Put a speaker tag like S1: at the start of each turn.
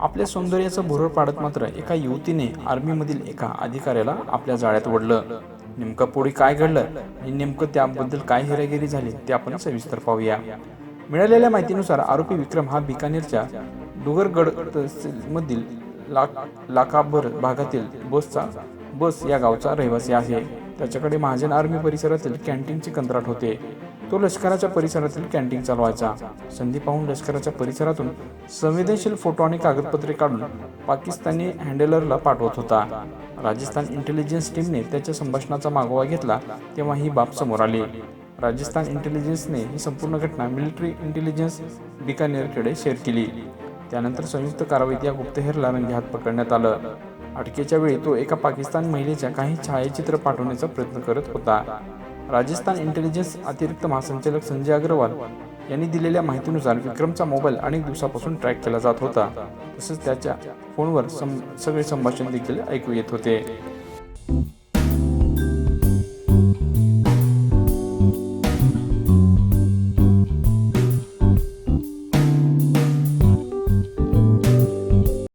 S1: आपल्या सौंदर्याचं भुरळ पाडत मात्र एका युवतीने आर्मीमधील एका अधिकाऱ्याला आपल्या जाळ्यात ओढलं. नेमकं पुढे काय घडलं आणि नेमकं त्याबद्दल काय हेरागिरी झाली ते आपण सविस्तर पाहूया. मिळालेल्या माहितीनुसार आरोपी विक्रम हा बिकानेरच्या डुगरगड तहसीलमधील लाक लाकाबर भागातील बसचा बस या गावचा रहिवासी आहे. त्याच्याकडे महाजन आर्मी परिसरातील कॅन्टीनचे कंत्राट होते. तो लष्कराच्या परिसरातील कॅन्टीन चालवायचा. संधी पाहून लष्कराच्या परिसरातून संवेदनशील फोटो आणि कागदपत्रे काढून पाकिस्तानी हँडलरला पाठवत होता. राजस्थान इंटेलिजन्स टीमने त्याच्या संभाषणाचा मागोवा घेतला तेव्हा ही बाब समोर आली. राजस्थान इंटेलिजन्सने ही संपूर्ण घटना मिलिटरी इंटेलिजन्स बिकानेरकडे शेअर केली. त्यानंतर संयुक्त कारवाईत या गुप्तहेरला रंगेहात पकडण्यात आलं. अटकेच्या वेळी तो एका पाकिस्तान महिलेच्या काही छायाचित्र पाठवण्याचा प्रयत्न करत होता. राजस्थान इंटेलिजन्स अतिरिक्त महासंचालक संजय अग्रवाल यांनी दिलेल्या माहितीनुसार विक्रमचा मोबाईल अनेक दिवसापासून ट्रॅक केला जात होता. तसेच त्याच्या फोनवर सम सगळे संभाषण देखील ऐकू येत होते.